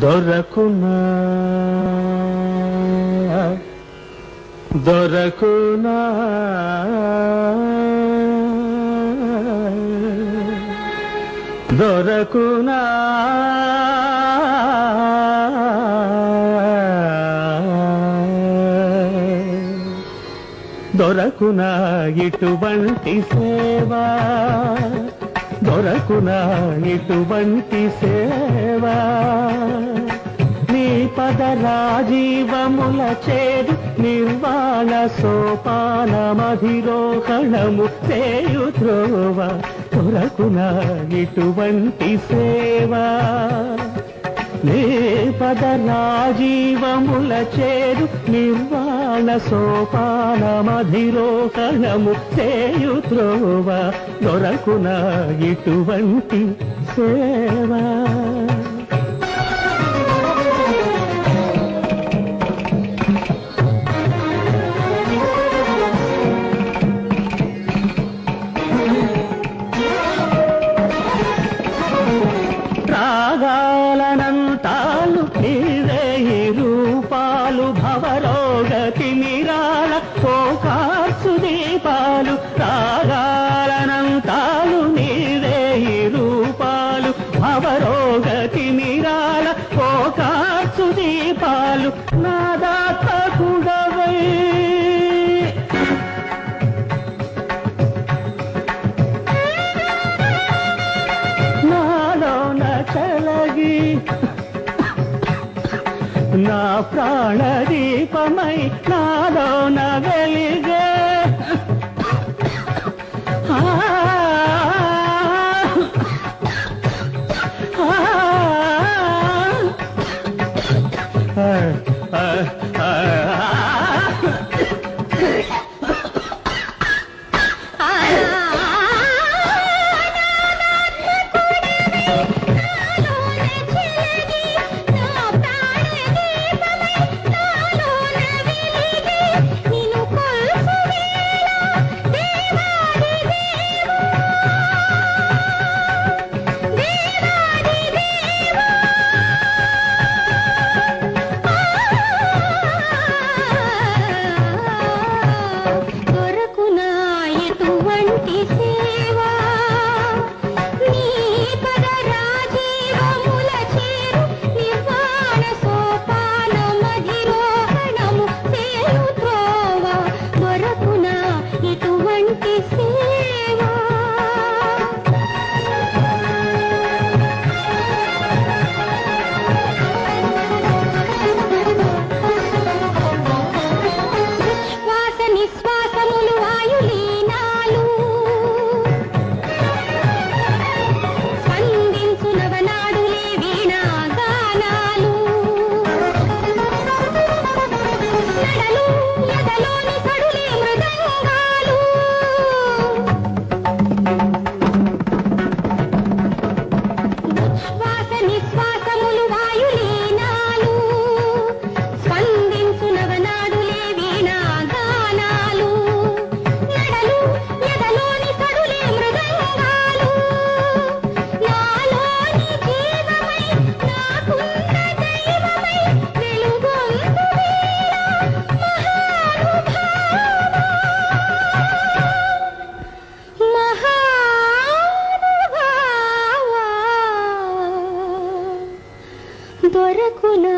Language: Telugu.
దొరకునా? దొరకునా? దొరకునా? దొరకునా ఇటువంటి సేవా? దొరకునా ఇటువంటి సేవా? నీ పద చేదు నిర్వాణ సోపానమధిరోహణము చేయు త్రోవ దొరకునా ఇటువంటి సేవా. నీ పద చేరు నిర్వాణ సోపానమధిరోహణము చేయు త్రోవ దొరకున ఇటువంటి సేవా. రాగాలనంతాలు నీవే రూపాలు భవరోగతి నిరాళ పోకార్సు దీపాలు రాగాలనంతాలు నీవే రూపాలు భవరోగతి నిరాళ పోకార్సు దీపాలు. నాదాత్మ ప్రాణదీపమై నాలో నగలిగా लिखे ఎదలోని వరకునా